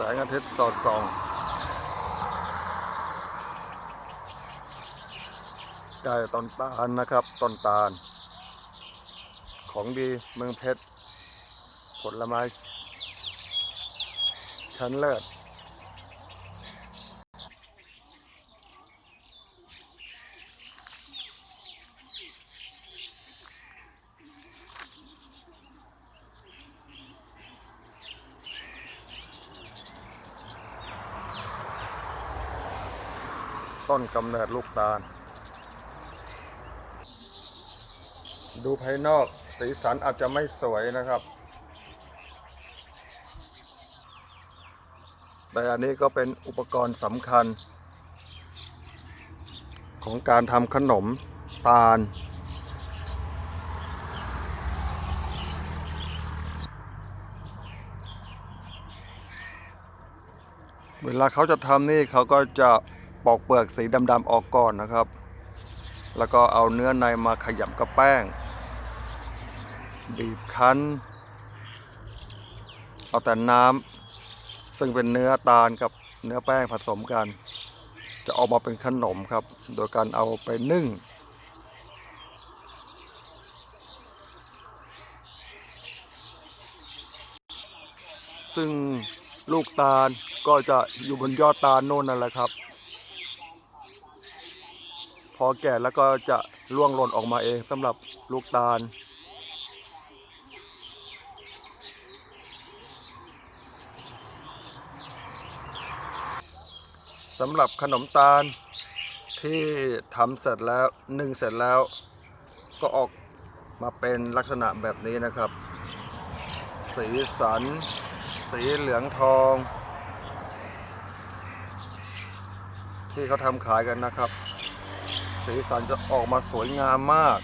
สงอาทิตย์สอดส่องไก่ต้นตาลนะครับ ต้นตาล ของดีเมืองเพชร ผลไม้ ชั้นเลิศ ต้นกำเนิดลูกตาล ดูภายนอกสีสันอาจจะไม่สวยนะครับ แต่อันนี้ก็เป็นอุปกรณ์สำคัญ ของการทำขนมตาล เวลาเขาจะทำนี่เขาก็จะ ปอกเปลือกสีดำๆออกก่อนนะครับ แล้วก็เอาเนื้อในมาขยำกับแป้ง บีบคั้น เอาแต่น้ำซึ่งเป็นเนื้อตาลกับเนื้อแป้งผสมกัน จะออกมาเป็นขนมครับ โดยการเอาไปนึ่งซึ่งลูกตาลก็จะอยู่บนยอดตาลโน่นนั่นแหละครับ อแก่แล้วก็จะร่วงหล่นออกมาเองสำหรับลูกตาล สำหรับขนมตาลที่ทำเสร็จแล้วนึ่งเสร็จแล้ว ก็ออกมาเป็นลักษณะแบบนี้นะครับ สีสัน สีเหลืองทอง ที่เขาทำขายกันนะครับ สีสันจะออกมาสวยงามมาก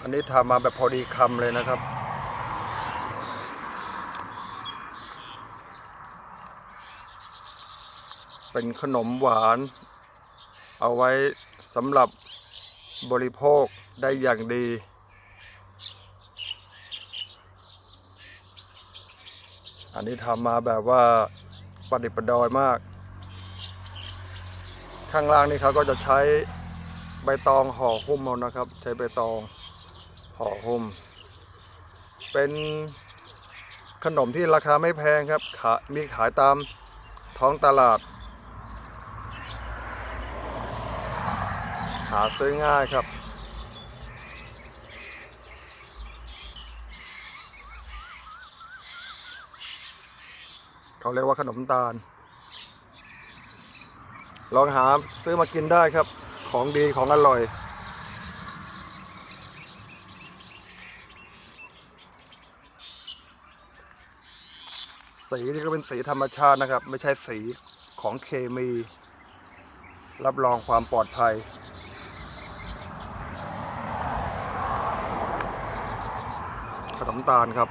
อันนี้ทำมาแบบพอดีคำเลยนะครับ เป็นขนมหวาน เอาไว้สำหรับบริโภคได้อย่างดี อันนี้ทำมาแบบว่าประดิษฐ์ประดอยมาก ข้างล่างนี่เขาก็จะใช้ใบตองห่อหุ้มเอานะครับ ใช้ใบตองห่อหุ้ม เป็นขนมที่ราคาไม่แพงครับขามีขายตามท้องตลาด หาซื้อง่ายครับ เขาเรียกว่าขนมตาล ลองหาซื้อมากินได้ครับ ของดีของอร่อย สีนี่ก็เป็นสีธรรมชาตินะครับ ไม่ใช่สีของเคมี รับรองความปลอดภัยขนมตาลครับ